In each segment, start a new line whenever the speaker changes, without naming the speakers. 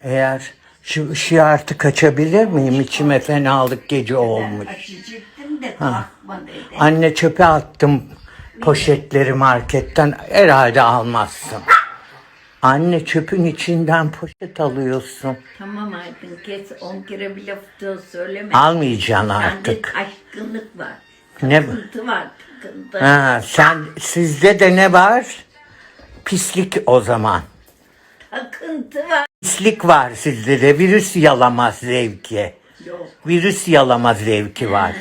Eğer şu ışığı artık açabilir miyim? İçime fenalık gece olmuş.
Açacaktım da dedi.
Anne çöpe attım poşetleri marketten. Herhalde almazsın. Anne çöpün içinden poşet alıyorsun.
Tamam Aydın kes on kere bile fıtığı söyleme.
Almayacaksın
Sende
artık.
aşkınlık var.
Ne?
Sıkıntı var sıkıntı.
Ha, sen sizde de ne var? Pislik o zaman.
Takıntı var.
Pislik var sizde de. Virüs yalamaz zevki.
Yok.
Virüs yalamaz zevki var.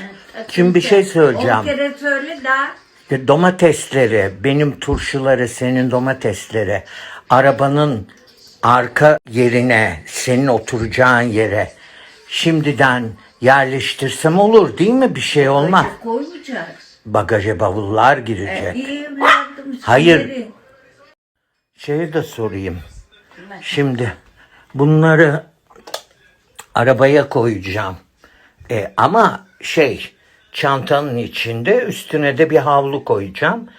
Şimdi bir şey söyleyeceğim.
kere söyle daha.
İşte Domatesleri, benim turşuları, senin domatesleri, arabanın arka yerine, senin oturacağın yere şimdiden yerleştirsem olur değil mi? Bir şey olmaz.
Bacak koymayacağız.
Bagaja bavullar girecek.
İyi evladım.
Hayır. Şeyi de sorayım. Şimdi bunları arabaya koyacağım. E, ama şey çantanın içinde üstüne de bir havlu koyacağım.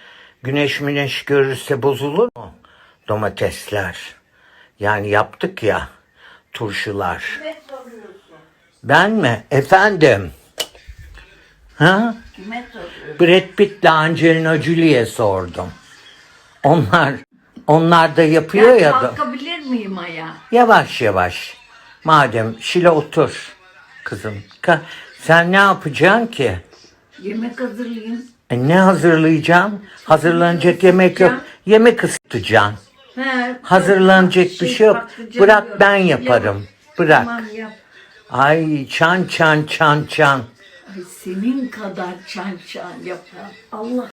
Güneş müneş görürse bozulur mu? Domatesler. Yani yaptık ya turşular. Ben mi? Efendim? Ha? Brad Pitt'le Angelina Jolie'ye sordum. Onlar onlar da yapıyor
Ben
ya da.
Ayağa?
Yavaş yavaş. Madem Şile otur kızım. Ka- Sen ne yapacaksın ki?
Yemek hazırlayayım.
E, ne hazırlayacağım? Hazırlanacak yemek yok. Yemek ısıtacaksın.
He,
Hazırlanacak bir şey yok.
patlıcan
Bırak
diyorum.
ben yaparım. Bırak.
Tamam yap.
Ay çan çan çan çan.
Ay senin kadar çan çan yapan Allah